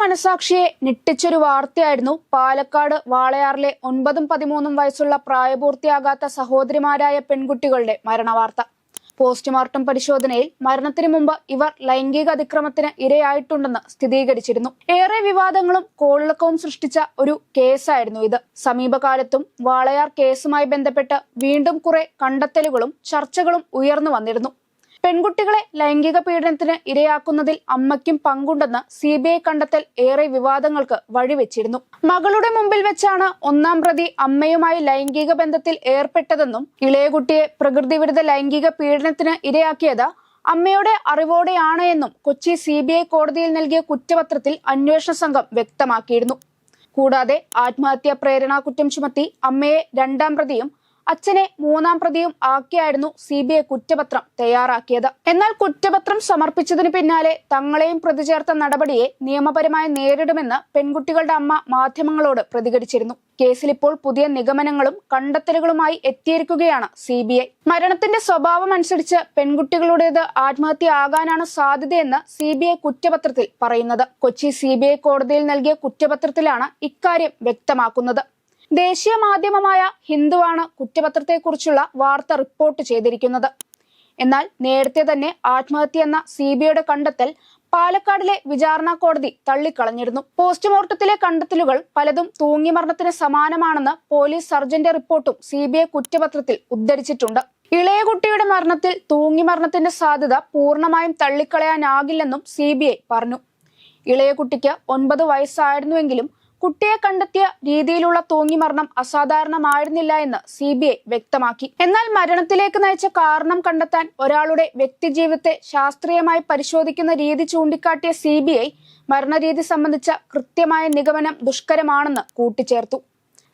മനസാക്ഷിയെ ഞെട്ടിച്ചൊരു വാർത്തയായിരുന്നു പാലക്കാട് വാളയാറിലെ ഒൻപതും പതിമൂന്നും വയസ്സുള്ള പ്രായപൂർത്തിയാകാത്ത സഹോദരിമാരായ പെൺകുട്ടികളുടെ മരണവാർത്ത. പോസ്റ്റ്മോർട്ടം പരിശോധനയിൽ മരണത്തിന് മുമ്പ് ഇവർ ലൈംഗിക അതിക്രമത്തിന് ഇരയായിട്ടുണ്ടെന്ന് സ്ഥിരീകരിച്ചിരുന്നു. ഏറെ വിവാദങ്ങളും കോളിളക്കവും സൃഷ്ടിച്ച ഒരു കേസായിരുന്നു ഇത്. സമീപകാലത്തും വാളയാർ കേസുമായി ബന്ധപ്പെട്ട് വീണ്ടും കുറെ കണ്ടെത്തലുകളും ചർച്ചകളും ഉയർന്നു വന്നിരുന്നു. പെൺകുട്ടികളെ ലൈംഗിക പീഡനത്തിന് ഇരയാക്കുന്നതിൽ അമ്മയ്ക്കും പങ്കുണ്ടെന്ന് സി ബി ഐ കണ്ടെത്തൽ ഏറെ വിവാദങ്ങൾക്ക് വഴിവെച്ചിരുന്നു. മകളുടെ മുമ്പിൽ വെച്ചാണ് ഒന്നാം പ്രതി അമ്മയുമായി ലൈംഗിക ബന്ധത്തിൽ ഏർപ്പെട്ടതെന്നും ഇളയകുട്ടിയെ പ്രകൃതിവിരുദ്ധ ലൈംഗിക പീഡനത്തിന് ഇരയാക്കിയത് അമ്മയുടെ അറിവോടെയാണ് എന്നും കൊച്ചി സി ബി ഐ കോടതിയിൽ നൽകിയ കുറ്റപത്രത്തിൽ അന്വേഷണ സംഘം വ്യക്തമാക്കിയിരുന്നു. കൂടാതെ ആത്മഹത്യാ പ്രേരണാ കുറ്റം ചുമത്തി അമ്മയെ രണ്ടാം പ്രതിയും അച്ഛനെ മൂന്നാം പ്രതിയും ആക്കിയായിരുന്നു സി ബി ഐ കുറ്റപത്രം തയ്യാറാക്കിയത്. എന്നാൽ കുറ്റപത്രം സമർപ്പിച്ചതിന് പിന്നാലെ തങ്ങളെയും പ്രതി ചേർത്ത നടപടിയെ നിയമപരമായി നേരിടുമെന്ന് പെൺകുട്ടികളുടെ അമ്മ മാധ്യമങ്ങളോട് പ്രതികരിച്ചിരുന്നു. കേസിൽ ഇപ്പോൾ പുതിയ നിഗമനങ്ങളും കണ്ടെത്തലുകളുമായി എത്തിയിരിക്കുകയാണ് സി ബി ഐ. മരണത്തിന്റെ സ്വഭാവം അനുസരിച്ച് പെൺകുട്ടികളുടേത് ആത്മഹത്യ ആകാനാണ് സാധ്യതയെന്ന് സി ബി ഐ കുറ്റപത്രത്തിൽ പറയുന്നത്. കൊച്ചി സി ബി ഐ കോടതിയിൽ നൽകിയ കുറ്റപത്രത്തിലാണ് ഇക്കാര്യം വ്യക്തമാക്കുന്നത്. ദേശീയ മാധ്യമമായ ഹിന്ദുവാണ് കുറ്റപത്രത്തെക്കുറിച്ചുള്ള വാർത്ത റിപ്പോർട്ട് ചെയ്തിരിക്കുന്നത്. എന്നാൽ നേരത്തെ തന്നെ ആത്മഹത്യ എന്ന സി കണ്ടെത്തൽ പാലക്കാടിലെ വിചാരണ കോടതി തള്ളിക്കളഞ്ഞിരുന്നു. പോസ്റ്റ്മോർട്ടത്തിലെ കണ്ടെത്തലുകൾ പലതും തൂങ്ങിമരണത്തിന് സമാനമാണെന്ന് പോലീസ് സർജന്റെ റിപ്പോർട്ടും സി ബി ഐ കുറ്റപത്രത്തിൽ ഉദ്ധരിച്ചിട്ടുണ്ട്. ഇളയ കുട്ടിയുടെ മരണത്തിൽ തൂങ്ങിമരണത്തിന്റെ സാധ്യത പൂർണമായും തള്ളിക്കളയാനാകില്ലെന്നും സി പറഞ്ഞു. ഇളയ കുട്ടിക്ക് ഒൻപത് വയസ്സായിരുന്നുവെങ്കിലും കുട്ടിയെ കണ്ടെത്തിയ രീതിയിലുള്ള തൂങ്ങിമരണം അസാധാരണമായിരുന്നില്ല എന്ന് സി ബി ഐ വ്യക്തമാക്കി. എന്നാൽ മരണത്തിലേക്ക് നയിച്ച കാരണം കണ്ടെത്താൻ ഒരാളുടെ വ്യക്തിജീവിതത്തെ ശാസ്ത്രീയമായി പരിശോധിക്കുന്ന രീതി ചൂണ്ടിക്കാട്ടിയ സി ബി ഐ മരണരീതി സംബന്ധിച്ച കൃത്യമായ നിഗമനം ദുഷ്കരമാണെന്ന് കൂട്ടിച്ചേർത്തു.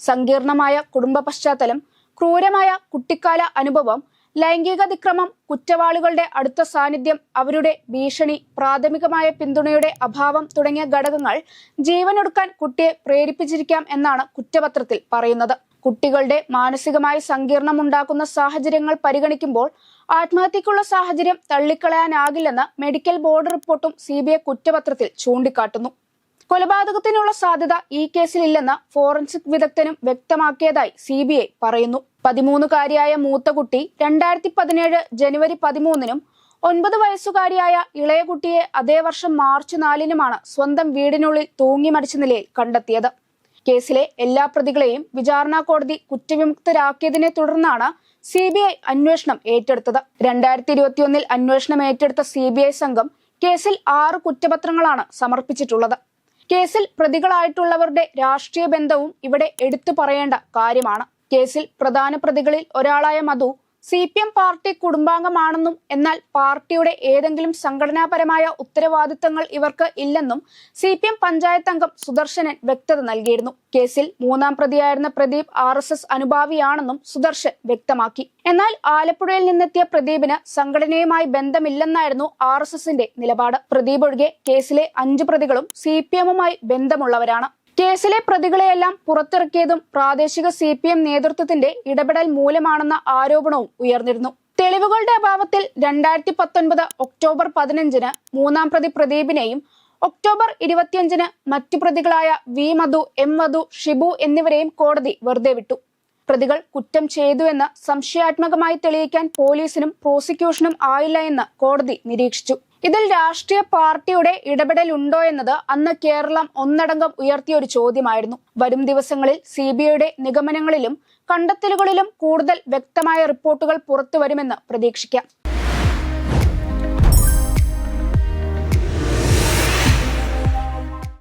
സങ്കീർണമായ കുടുംബ പശ്ചാത്തലം ക്രൂരമായ കുട്ടിക്കാല അനുഭവം ലൈംഗികാതിക്രമം കുറ്റവാളികളുടെ അടുത്ത സാന്നിധ്യം അവരുടെ ഭീഷണി പ്രാഥമികമായ പിന്തുണയുടെ അഭാവം തുടങ്ങിയ ഘടകങ്ങൾ ജീവനൊടുക്കാൻ കുട്ടിയെ പ്രേരിപ്പിച്ചിരിക്കാം എന്നാണ് കുറ്റപത്രത്തിൽ പറയുന്നത്. കുട്ടികളുടെ മാനസികമായി സങ്കീർണമുണ്ടാക്കുന്ന സാഹചര്യങ്ങൾ പരിഗണിക്കുമ്പോൾ ആത്മഹത്യക്കുള്ള സാഹചര്യം തള്ളിക്കളയാനാകില്ലെന്ന് മെഡിക്കൽ ബോർഡ് റിപ്പോർട്ടും സി കുറ്റപത്രത്തിൽ ചൂണ്ടിക്കാട്ടുന്നു. കൊലപാതകത്തിനുള്ള സാധ്യത ഈ കേസിലില്ലെന്ന് ഫോറൻസിക് വിദഗ്ധനും വ്യക്തമാക്കിയതായി സി ബി ഐ പറയുന്നു. പതിമൂന്നുകാരിയായ മൂത്ത കുട്ടി രണ്ടായിരത്തി പതിനേഴ് ജനുവരി പതിമൂന്നിനും ഒൻപത് വയസ്സുകാരിയായ ഇളയ കുട്ടിയെ അതേ വർഷം മാർച്ച് നാലിനുമാണ് സ്വന്തം വീടിനുള്ളിൽ തൂങ്ങി മരിച്ച നിലയിൽ കണ്ടെത്തിയത്. കേസിലെ എല്ലാ പ്രതികളെയും വിചാരണ കോടതി കുറ്റവിമുക്തരാക്കിയതിനെ തുടർന്നാണ് സി ബി ഐ അന്വേഷണം ഏറ്റെടുത്തത്. രണ്ടായിരത്തി ഇരുപത്തിയൊന്നിൽ അന്വേഷണം ഏറ്റെടുത്ത സി ബി ഐ സംഘം കേസിൽ ആറ് കുറ്റപത്രങ്ങളാണ് സമർപ്പിച്ചിട്ടുള്ളത്. കേസിൽ പ്രതികളായിട്ടുള്ളവരുടെ രാഷ്ട്രീയ ബന്ധവും ഇവിടെ എടുത്തു പറയേണ്ട കാര്യമാണ്. കേസിൽ പ്രധാന പ്രതികളിൽ ഒരാളായ Madhu C P M party കുടുംബാംഗമാണെന്നും എന്നാൽ പാർട്ടിയുടെ ഏതെങ്കിലും സംഘടനാപരമായ ഉത്തരവാദിത്തങ്ങൾ ഇവർക്ക് ഇല്ലെന്നും സി പി എം പഞ്ചായത്ത് അംഗം സുദർശനൻ വ്യക്തത നൽകിയിരുന്നു. കേസിൽ മൂന്നാം പ്രതിയായിരുന്ന പ്രദീപ് ആർ എസ് എസ് അനുഭാവിയാണെന്നും സുദർശൻ വ്യക്തമാക്കി. എന്നാൽ ആലപ്പുഴയിൽ നിന്നെത്തിയ പ്രദീപിന് സംഘടനയുമായി ബന്ധമില്ലെന്നായിരുന്നു ആർ എസ് എസിന്റെ നിലപാട്. പ്രദീപ് ഒഴികെ കേസിലെ അഞ്ച് പ്രതികളും സി പി എമ്മുമായി ബന്ധമുള്ളവരാണ്. കേസിലെ പ്രതികളെയെല്ലാം പുറത്തിറക്കിയതും പ്രാദേശിക സി പി എം നേതൃത്വത്തിന്റെ ഇടപെടൽ മൂലമാണെന്ന ആരോപണവും ഉയർന്നിരുന്നു. തെളിവുകളുടെ അഭാവത്തിൽ രണ്ടായിരത്തി പത്തൊൻപത് ഒക്ടോബർ പതിനഞ്ചിന് മൂന്നാം പ്രതി പ്രദീപിനെയും ഒക്ടോബർ ഇരുപത്തിയഞ്ചിന് മറ്റു പ്രതികളായ വി മധു എം മധു ഷിബു എന്നിവരെയും കോടതി വെറുതെ വിട്ടു. പ്രതികൾ കുറ്റം ചെയ്തുവെന്ന് സംശയാത്മകമായി തെളിയിക്കാൻ പോലീസിനും പ്രോസിക്യൂഷനും ആയില്ല എന്ന് കോടതി നിരീക്ഷിച്ചു. ഇതിൽ രാഷ്ട്രീയ പാർട്ടിയുടെ ഇടപെടൽ ഉണ്ടോ എന്നത് അന്ന് കേരളം ഒന്നടങ്കം ഉയർത്തിയ ഒരു ചോദ്യമായിരുന്നു. വരും ദിവസങ്ങളിൽ സി ബി ഐയുടെ നിഗമനങ്ങളിലും കണ്ടെത്തലുകളിലും കൂടുതൽ വ്യക്തമായ റിപ്പോർട്ടുകൾ പുറത്തുവരുമെന്ന് പ്രതീക്ഷിക്കാം.